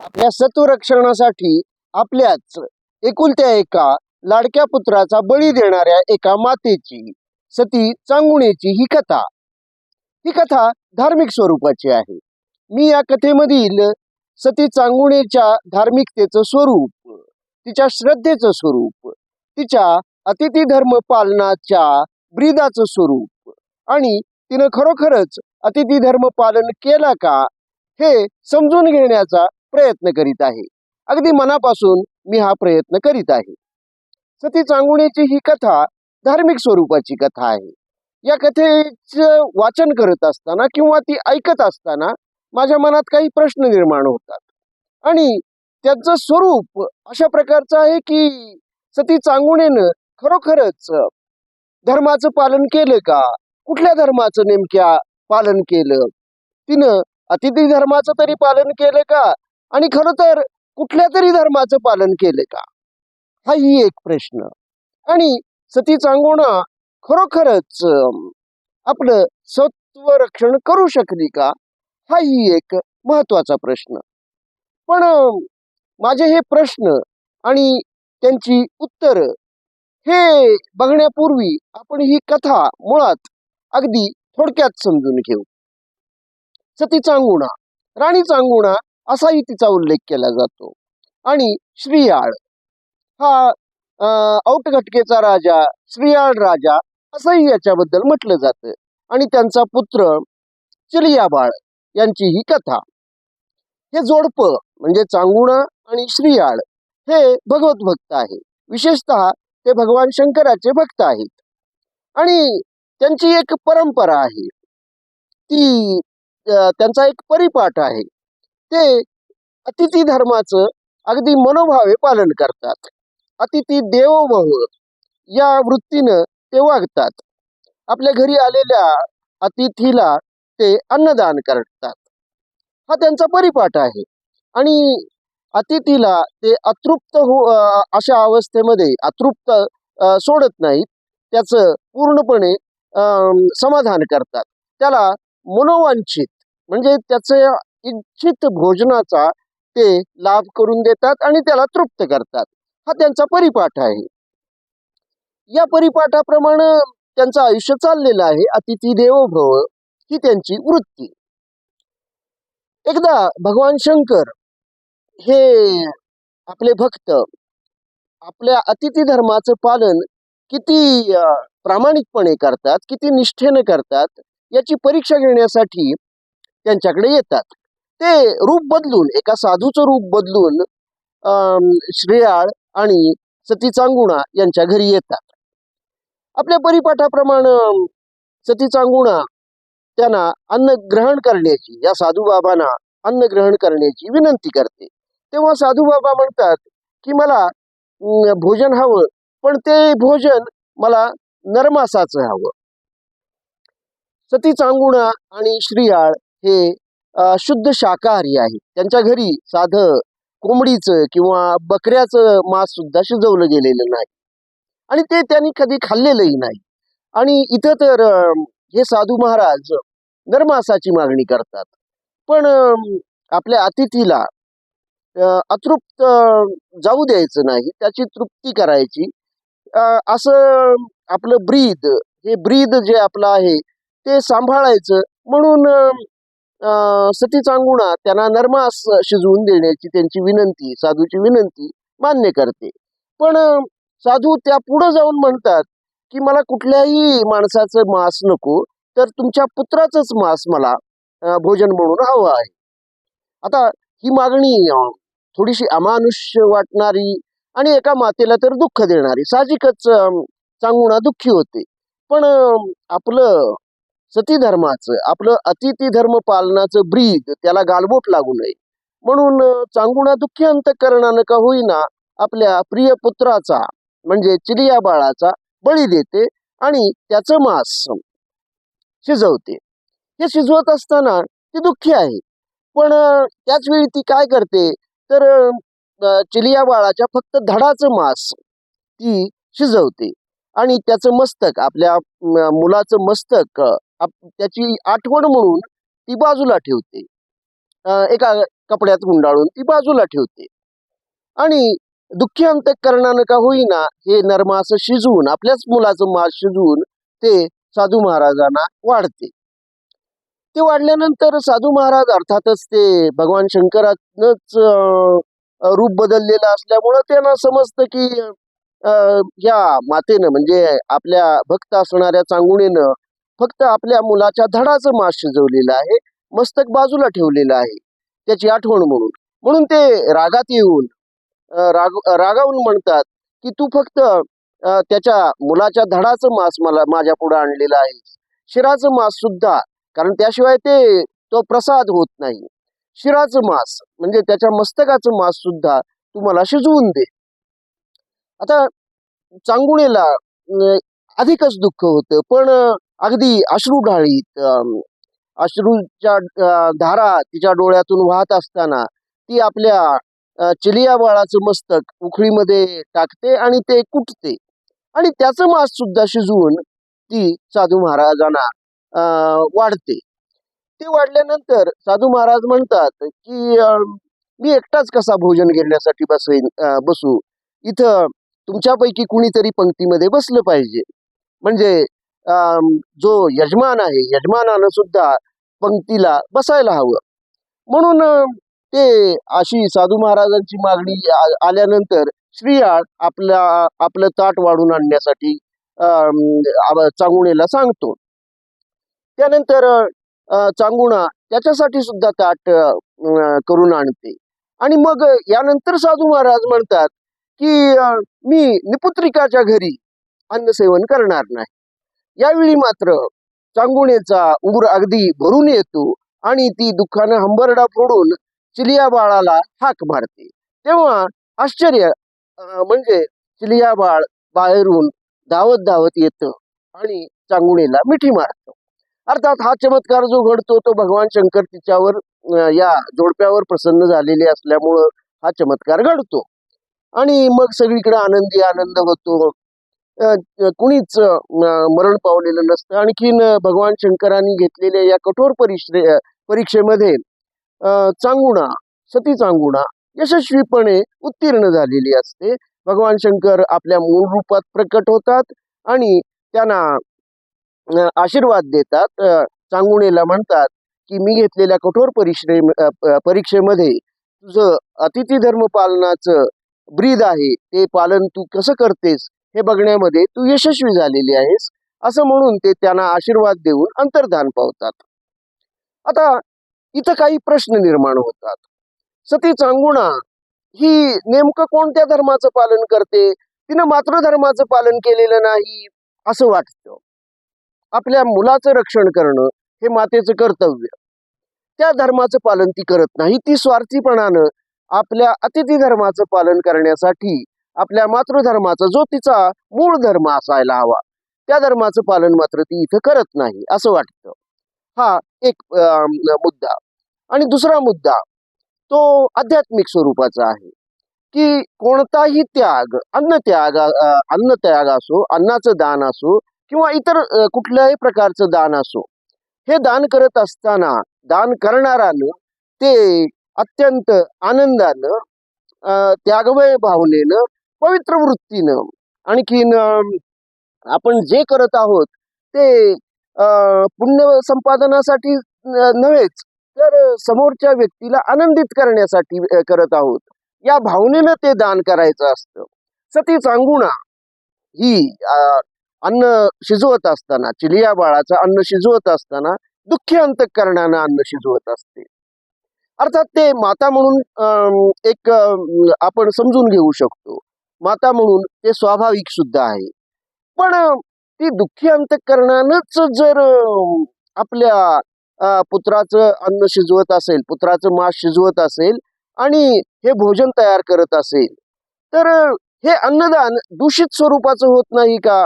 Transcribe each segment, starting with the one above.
आपल्या सत्वरक्षणासाठी आपल्याच एकुलत्या एका लाडक्या पुत्राचा बळी देणाऱ्या एका मातेची सती चांगुणेची ही कथा. ही कथा धार्मिक स्वरूपाची आहे. मी या कथेमधील सती चांगुणेच्या धार्मिकतेचं स्वरूप तिच्या श्रद्धेचं स्वरूप तिच्या अतिथी धर्म पालनाच्या ब्रीदाचं स्वरूप आणि तिनं खरोखरच अतिथी धर्म पालन केला का हे समजून घेण्याचा प्रयत्न करीत आहे. अगदी मनापासून मी हा प्रयत्न करीत आहे. सती चांगुणेची ही कथा धार्मिक स्वरूपाची कथा आहे. या कथेचं वाचन करत असताना किंवा ती ऐकत असताना माझ्या मनात काही प्रश्न निर्माण होतात. आणि त्याचं स्वरूप अशा प्रकारचं आहे की सती चांगुणेनं खरोखरच धर्माचं पालन केलं का? कुठल्या धर्माचं नेमक्या पालन केलं? तिनं अतिथी धर्माचं तरी पालन केलं का? आणि खरं तर कुठल्या तरी धर्माचं पालन केलं का? हाही एक प्रश्न. आणि सती चांगोणा खरोखरच अं, आपलं सत्व रक्षण करू शकली का? हाही एक महत्त्वाचा प्रश्न. पण माझे हे प्रश्न आणि त्यांची उत्तर हे बघण्यापूर्वी आपण ही कथा मुळात अगदी थोडक्यात समजून घेऊ. सती चांगुणा राणी चांगुणा असाही तिचा उल्लेख केला जातो. आणि श्रीयाळ हा औटघटकेचा राजा श्रीयाळ राजा असंही याच्याबद्दल म्हटलं जातं. आणि त्यांचा पुत्र चिलियाबाळ यांची ही कथा. हे जोडप म्हणजे चांगुणा आणि श्रीयाळ हे भगवत भक्त आहे विशेषतः ते भगवान शंकराचे भक्त आहेत. आणि त्यांची एक परंपरा आहे. ती त्यांचा एक परिपाठ आहे. ते अतिथी धर्माचं अगदी मनोभावे पालन करतात. अतिथी देवोभव या वृत्तीनं ते वागतात. आपल्या घरी आलेल्या अतिथीला ते अन्नदान करतात. हा त्यांचा परिपाठ आहे. आणि अतिथीला ते अतृप्त हो अं, अशा अवस्थेमध्ये अतृप्त सोडत नाहीत. त्याचं पूर्णपणे अं, समाधान करतात. त्याला मनोवांछित म्हणजे त्याचं इच्छित भोजनाचा ते लाभ करून देतात आणि त्याला तृप्त करतात. हा त्यांचा परिपाठ आहे. या परिपाठाप्रमाणे त्यांचं आयुष्य चाललेलं आहे. अतिथी देवो भव ही त्यांची वृत्ती. एकदा भगवान शंकर हे आपले भक्त आपल्या अतिथी धर्माचं पालन किती प्रामाणिकपणे करतात किती निष्ठेने करतात याची परीक्षा घेण्यासाठी त्यांच्याकडे येतात. ते रूप बदलून एका साधूचं रूप बदलून अं, श्रेयाळ आणि सती चांगुणा यांच्या घरी येतात. आपल्या परिपाठाप्रमाणे सती चांगुणा त्यांना अन्न ग्रहण करण्याची या साधू बाबांना अन्न ग्रहण करण्याची विनंती करते. तेव्हा साधू बाबा म्हणतात की मला अं, भोजन हवं पण ते भोजन मला नरमासाचं हवं. सती चांगुणा आणि श्रीयाळ हे शुद्ध शाकाहारी आहे. त्यांच्या घरी साधं कोंबडीचं किंवा बकऱ्याचं मांस सुद्धा शिजवलं गेलेलं नाही. आणि ते त्यांनी कधी खाल्लेलंही नाही. आणि इथं तर हे साधू महाराज नरमासाची मागणी करतात. पण आपल्या अतिथीला अतृप्त जाऊ द्यायचं नाही त्याची तृप्ती करायची. असं आपलं ब्रीद हे ब्रीद जे आपलं आहे ते सांभाळायचं. म्हणून अं, अंगुणा सती चांगुणा त्यांना नरमास शिजवून देण्याची त्यांची विनंती साधूची विनंती मान्य करते. पण साधू त्या पुढे जाऊन म्हणतात की मला कुठल्याही माणसाचं मांस नको तर तुमच्या पुत्राचंच मांस मला भोजन म्हणून हवं आहे. आता ही मागणी थोडीशी अमानुष्य वाटणारी आणि एका मातेला तर दुःख देणारी साहजिकच चांगुणा दुःखी होते. पण आपलं सती धर्माचं आपलं अतिथी धर्म पालनाचं ब्रीद त्याला गालबोट लागू नये. म्हणून चांगुणा दुःखी अंतकरणानं का होईना आपल्या प्रिय पुत्राचा म्हणजे चिलिया बाळाचा बळी देते आणि त्याचं मांस शिजवते. हे शिजवत असताना ती दुःखी आहे. पण त्याच वेळी ती काय करते? तर चिलिया बाळाच्या फक्त धडाचं मांस ती शिजवते. आणि त्याचं मस्तक आपल्या मुलाचं मस्तक त्याची आठवण म्हणून ती बाजूला ठेवते. एका कपड्यात गुंडाळून ती बाजूला ठेवते. आणि दुःखी अंतकरणानं का होईना हे नरमास शिजवून आपल्याच मुलाचं मास शिजवून ते साधू महाराजांना वाढते. ते वाढल्यानंतर साधू महाराज अर्थातच ते भगवान शंकरानच रूप बदललेलं असल्यामुळं त्यांना समजतं की अं, या मातेनं म्हणजे आपल्या भक्त असणाऱ्या चांगुणेनं फक्त आपल्या मुलाच्या धडाचं मास शिजवलेलं आहे मस्तक बाजूला ठेवलेलं आहे. त्याची आठवण म्हणून. म्हणून ते रागात येऊन राग रागावून म्हणतात की तू फक्त त्याच्या मुलाच्या धडाचं मांस मला माझ्या पुढे आणलेलं आहे. शिराचं मांस सुद्धा कारण त्याशिवाय ते तो प्रसाद होत नाही. शिराचं मांस म्हणजे त्याच्या मस्तकाचं मांस सुद्धा तू मला शिजवून दे. आता चांगुणेला अधिकच दुःख होतं पण अगदी अश्रू ढाळीत अश्रूच्या धारा तिच्या डोळ्यातून वाहत असताना ती आपल्या चिलिया बाळाचं मस्तक उखळीमध्ये टाकते आणि ते कुटते. आणि त्याचं मांस सुद्धा शिजवून ती साधू महाराजांना अं, वाढते. ते वाढल्यानंतर साधू महाराज म्हणतात की मी एकटाच कसा भोजन घेण्यासाठी बसेन बसू? इथं तुमच्यापैकी कुणीतरी पंक्तीमध्ये बसलं पाहिजे. म्हणजे जो यजमान आहे यजमानानं सुद्धा पंक्तीला बसायला हवं. म्हणून ते अशी साधू महाराजांची मागणी आल्यानंतर श्रीयाळ आपला आपलं ताट वाढून आणण्यासाठी अं, चांगुणेला सांगतो. त्यानंतर चांगुणा त्याच्यासाठी सुद्धा ताट करून आणते. आणि मग यानंतर साधू महाराज म्हणतात की मी निपुत्रिकाच्या घरी अन्नसेवन करणार नाही. यावेळी मात्र चांगुणेचा उर अगदी भरून येतो आणि ती दुःखानं हंबरडा फोडून चिलिया बाळाला हाक मारते. तेव्हा आश्चर्य म्हणजे चिलिया बाळ बाहेरून धावत धावत येतं आणि चांगुणेला मिठी मारतं. अर्थात हा चमत्कार जो घडतो तो भगवान शंकर तिच्यावर या जोडप्यावर प्रसन्न झालेले असल्यामुळं हा चमत्कार घडतो. आणि मग सगळीकडे आनंदी आनंद होतो. कुणीच मरण पावलेलं नसतं. आणखीन भगवान शंकरांनी घेतलेल्या या कठोर परिश्रे परीक्षेमध्ये चांगुणा सती चांगुणा यशस्वीपणे उत्तीर्ण झालेली असते. भगवान शंकर आपल्या मूळ रूपात प्रकट होतात आणि त्यांना आशीर्वाद देतात. चांगुणेला म्हणतात की मी घेतलेल्या कठोर परिश्रे परीक्षेमध्ये तुझं अतिथी धर्म पालनाचं ब्रीद आहे. ते पालन तू कसं करतेस? हे बघण्यामध्ये तू यशस्वी झालेली आहेस असं म्हणून ते त्यांना आशीर्वाद देऊन अंतर्धान पावतात. आता इथं काही प्रश्न निर्माण होतात. सती चांगुणा ही नेमकं कोणत्या धर्माचं पालन करते? तिनं मात्र धर्माचं पालन केलेलं नाही असं वाटतं. आपल्या मुलाचं रक्षण करणं हे मातेचं कर्तव्य. त्या धर्माचं पालन ती करत नाही ती स्वार्थीपणानं आपल्या अतिथी धर्माचं पालन करण्यासाठी आपल्या मातृधर्माचा जो तिचा मूळ धर्म असायला हवा त्या धर्माचं पालन मात्र ती इथं करत नाही असं वाटतं. हा एक अं, मुद्दा. आणि दुसरा मुद्दा तो आध्यात्मिक स्वरूपाचा आहे की कोणताही त्याग अन्न त्याग अन्न त्याग असो अन्नाचं दान असो किंवा इतर कुठल्याही प्रकारचं दान असो हे दान करत असताना दान करणारानं ते अत्यंत आनंदानं अं, त्यागमय भावनेनं पवित्र वृत्तीनं. आणखीन आपण जे करत आहोत ते अं, पुण्य संपादनासाठी नव्हेच तर समोरच्या व्यक्तीला आनंदित करण्यासाठी करत आहोत. या भावनेनं ते दान करायचं असतं. सती चांगुणा ही अन्न शिजवत असताना चिलिया बाळाचं अन्न शिजवत असताना दुःखी अंतकरणानं अन्न शिजवत असते. अर्थात ते माता म्हणून अं, एक आपण समजून घेऊ शकतो. माता म्हणून ते स्वाभाविक सुद्धा आहे. पण ती दुःखी अंतकरणानच जर आपल्या पुत्राचं अन्न शिजवत असेल पुत्राचं मांस शिजवत असेल आणि हे भोजन तयार करत असेल तर हे अन्नदान दूषित स्वरूपाचं होत नाही का?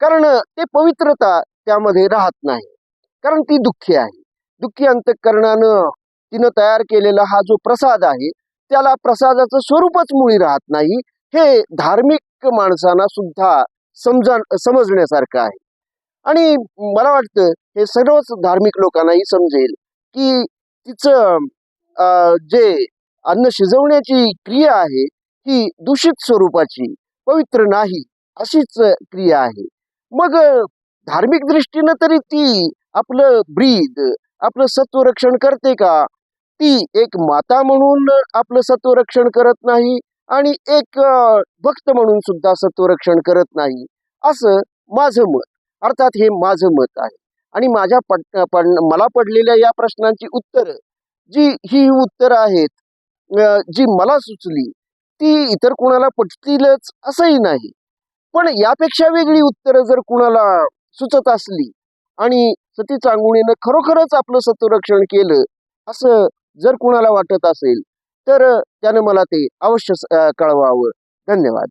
कारण ते पवित्रता त्यामध्ये राहत नाही. कारण ती दुःखी आहे. दुःखी अंतकरणानं तिनं तयार केलेला हा जो प्रसाद आहे त्याला प्रसादाचं स्वरूपच मुळी राहत नाही. हे धार्मिक माणसांना सुद्धा समजा समजण्यासारखं आहे. आणि मला वाटतं हे सर्वच धार्मिक लोकांनाही समजेल की तिचं अं, जे अन्न शिजवण्याची क्रिया आहे ही दूषित स्वरूपाची पवित्र नाही अशीच क्रिया आहे. मग धार्मिक दृष्टीनं तरी ती आपलं ब्रीद आपलं सत्वरक्षण करते का? ती एक माता म्हणून आपलं सत्वरक्षण करत नाही? आणि एक भक्त म्हणून सुद्धा सत्वरक्षण करत नाही. असं माझं मत. अर्थात हे माझं मत आहे. आणि माझ्या पड पड मला पडलेल्या या प्रश्नांची उत्तरं जी ही उत्तरं आहेत जी मला सुचली ती इतर कुणाला पटतीलच असंही नाही. पण यापेक्षा वेगळी उत्तरं जर कुणाला सुचत असली आणि सती चांगुणीनं खरोखरच आपलं सत्वरक्षण केलं असं जर कुणाला वाटत असेल तर त्यानं मला ते अवश्य कळवावं. धन्यवाद.